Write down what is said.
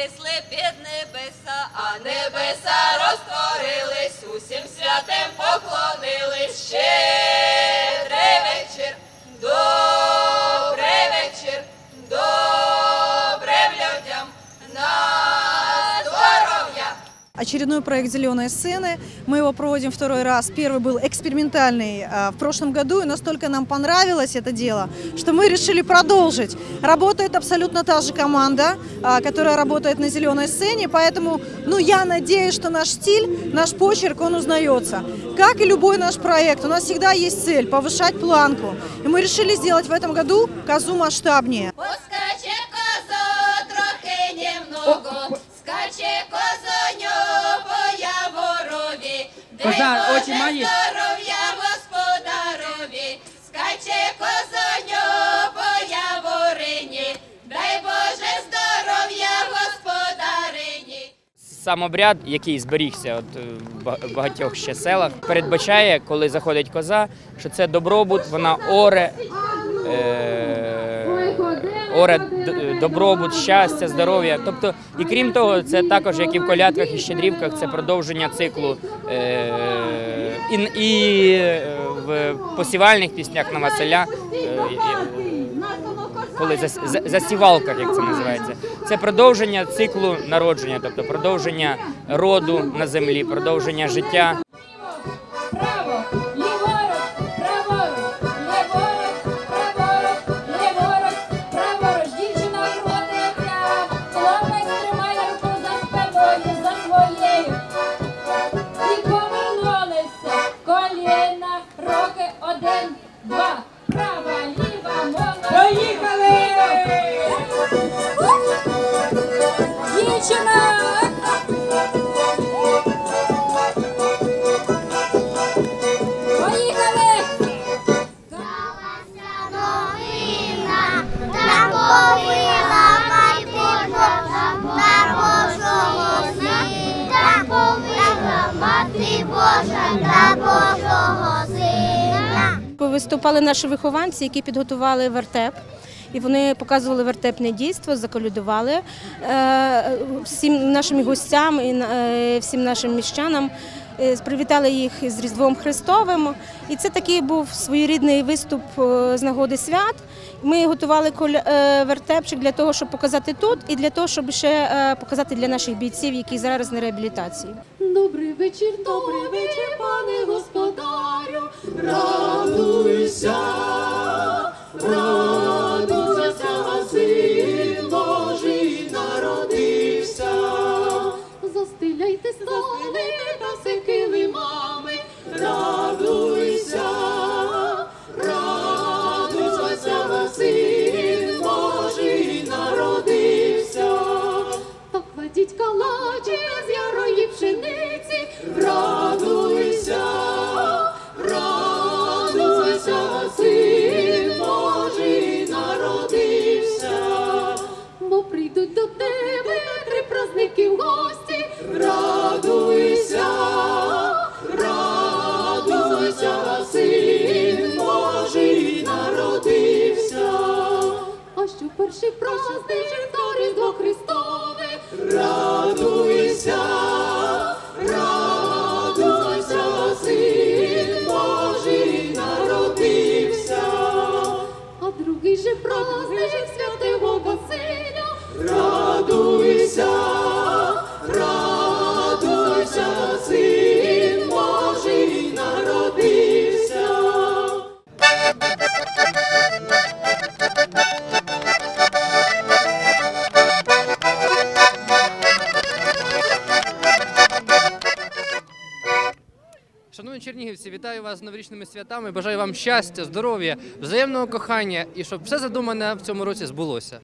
принесли під небеса, а небеса розтворились, усім святим поклонились ще. Очередной проект «Зеленые сцены». Мы его проводим второй раз. Первый был экспериментальный а, в прошлом году, и настолько нам понравилось это дело, что мы решили продолжить. Работает абсолютно та же команда, а, которая работает на «Зеленой сцене», поэтому ну, я надеюсь, что наш стиль, наш почерк, он узнается. Как и любой наш проект, у нас всегда есть цель – повышать планку. И мы решили сделать в этом году козу масштабнее. Козо трохи немного, Коза, очі Боже здоров'я господарові, скаче козоньо по яворині, дай Боже здоров'я господарині. Сам обряд, який зберігся от, е, в багатьох ще селах, передбачає, коли заходить коза, що це добробут, вона оре, е, оре д- добробут, щастя, здоров'я. Тобто, і крім того, це також, як і в колядках і щедрівках, це продовження циклу. Е, і, і в посівальних піснях на Василя. Е, коли зас- засівалках, як це називається, це продовження циклу народження, тобто продовження роду на землі, продовження життя. Право, Bangua. Виступали наші вихованці, які підготували вертеп. І вони показували вертепне дійство, заколюдували е, всім нашим гостям і е, всім нашим міщанам. е, Привітали їх з Різдвом Христовим. І це такий був своєрідний виступ з нагоди свят. Ми готували вертепчик для того, щоб показати тут, і для того, щоб ще показати для наших бійців, які зараз на реабілітації. Добрий вечір, добрий вечір, пане господарю. Радуйся, перший праздник, то Різдво Христове, радуйся, радуйся, син Божий народився. А другий же праздник Шановні чернігівці, вітаю вас з новорічними святами. Бажаю вам щастя, здоров'я, взаємного кохання і щоб все задумане в цьому році збулося.